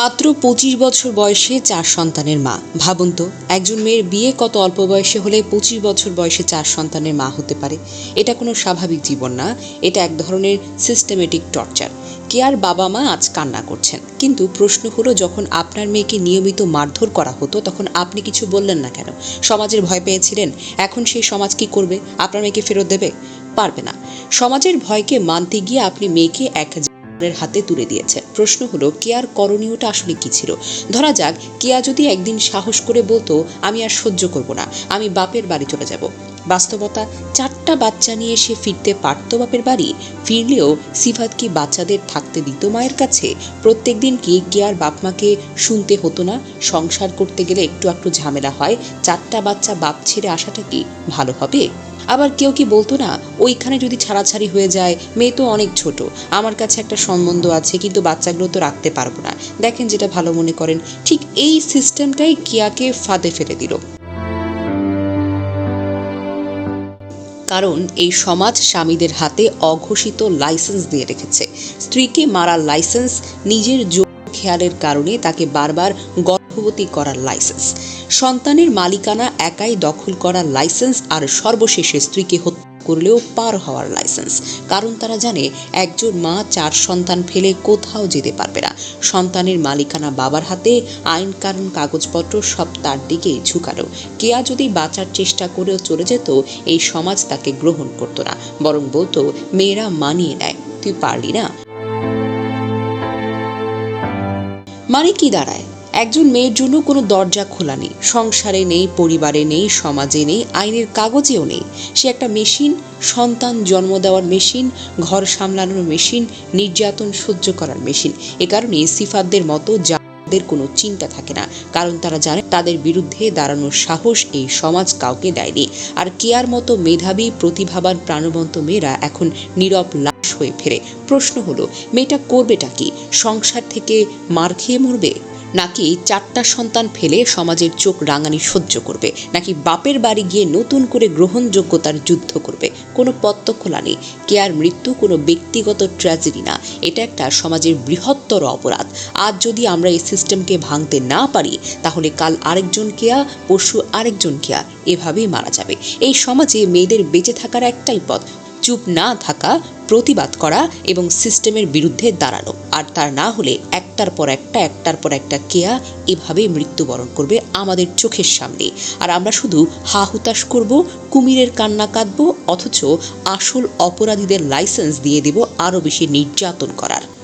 মাত্র পঁচিশ বছর বয়সে চার সন্তানের মা। ভাবুন তো, একজন মেয়ের বিয়ে কত অল্প বয়সে হলে পঁচিশ বছর বয়সে চার সন্তানের মা হতে পারে? এটা কোনো স্বাভাবিক জীবন না, এটা এক ধরনের সিস্টেমেটিক টর্চার কে আর বাবা মা আজ কান্না করছেন? কিন্তু প্রশ্ন হলো, যখন আপনার মেয়েকে নিয়মিত মারধর করা হতো, তখন আপনি কিছু বললেন না কেন? সমাজের ভয় পেয়েছিলেন? এখন সেই সমাজ কি করবে? আপনার মেয়েকে ফেরত দেবে? পারবে না। সমাজের ভয়কে মানতে গিয়ে আপনি মেয়েকে এক হাতে তুলে দিয়েছে। প্রশ্ন হলো, কেয়ার করণীয়টা আসলে কি ছিল? ধরা যাক, কেয়া যদি একদিন সাহস করে বলতো, আমি আর সহ্য করব না, আমি বাপের বাড়ি চলে যাব। বাস্তবতা, চারটা বাচ্চা নিয়ে সে ফিরতে পারতো বাপের বাড়ি, ফিরলেও সিফাত কি বাচ্চাদের থাকতে দিত মায়ের কাছে। প্রত্যেক দিন কি কেয়ার বাপ মাকে শুনতে হতো না। সংসার করতে গেলে একটু একটু ঝামেলা হয়। চারটা বাচ্চা বাপ ছেড়ে আসাটা কি ভালো হবে? আবার কেউ কি বলতো না, ওইখানে যদি ছাড়াছাড়ি হয়ে যায়, মেয়ে তো অনেক ছোট। আমার কাছে একটা সম্বন্ধ আছে, কিন্তু বাচ্চাগুলো তো রাখতে পারব না। দেখেন যেটা ভালো মনে করেন। ঠিক এই সিস্টেমটাই কিয়াকে ফাঁদে ফেলে দিল। কারণ এই সমাজ স্বামীদের হাতে অঘোষিত লাইসেন্স দিয়ে রেখেছে। স্ত্রীকে মারার লাইসেন্স নিজের জোর খেয়ালের কারণে তাকে বারবার গর্ভবতী করার লাইসেন্স। সন্তানের মালিকানা একাই দখল করার লাইসেন্স আর সর্বশেষে স্ত্রীকে হত্যা করলেও পার হওয়ার লাইসেন্স। কারণ তারা জানে, একজন মা চার সন্তান ফেলে কোথাও যেতে পারবে না। সন্তানের মালিকানা বাবার হাতে, আইন কানুন কাগজপত্র সব তার দিকেই ঝুঁকালো কেয়া যদি বাঁচার চেষ্টা করেও চলে যেত, এই সমাজ তাকে গ্রহণ করতো না। বরং বলতো, মেয়েরা মানিয়ে নেয়। তুই পারলি না? মানে কি দাঁড়ায়? একজন মেয়ের জন্য কোনো দরজা খোলা নেই। সংসারে নেই, পরিবারে নেই, সমাজে নেই, আইনের কাগজেও নেই। সে একটা মেশিন, সন্তান জন্ম দেওয়ার মেশিন, ঘর সামলানোর মেশিন, নির্যাতন সহ্য করার মেশিন। এ কারণে সিফাতদের মতো যাদের কোনো চিন্তা থাকে না, কারণ তারা জানে তাদের বিরুদ্ধে দাঁড়ানোর সাহস এই সমাজ কাউকে দেয়নি। আর কেয়ার মতো মেধাবী, প্রতিভাবান, প্রাণবন্ত মেয়েরা এখন নীরব, লাশ হয়ে ফেরে। প্রশ্ন হলো, মেয়েটা করবেটা কি? সংসার থেকে মার খেয়ে মরবে? নাকি চারটা সন্তান ফেলে সমাজের চোখ রাঙানি সহ্য করবে? নাকি বাপের বাড়ি গিয়ে নতুন করে গ্রহণযোগ্যতার যুদ্ধ করবে? কোনো পত্ত খোলা নেই কেয়ার মৃত্যু কোনো ব্যক্তিগত ট্র্যাজেডি না। এটা একটা সমাজের বৃহত্তর অপরাধ। আজ যদি আমরা এই সিস্টেমকে ভাঙতে না পারি, তাহলে কাল আরেকজন কেয়া, পরশু আরেকজন কেয়া এভাবেই মারা যাবে। এই সমাজে মেয়েদের বেঁচে থাকার একটাই পথ চুপ না থাকা, প্রতিবাদ করা এবং সিস্টেমের বিরুদ্ধে দাঁড়ানো। আর তার না হলে একটার পর একটা, একটার পর একটা কেয়া এভাবে মৃত্যুবরণ করবে আমাদের চোখের সামনে। আর আমরা শুধু হা হুতাশ করব, কুমিরের কান্না কাঁদবো, অথচ আসল অপরাধীদের লাইসেন্স দিয়ে দেব আরও বেশি নির্যাতন করার।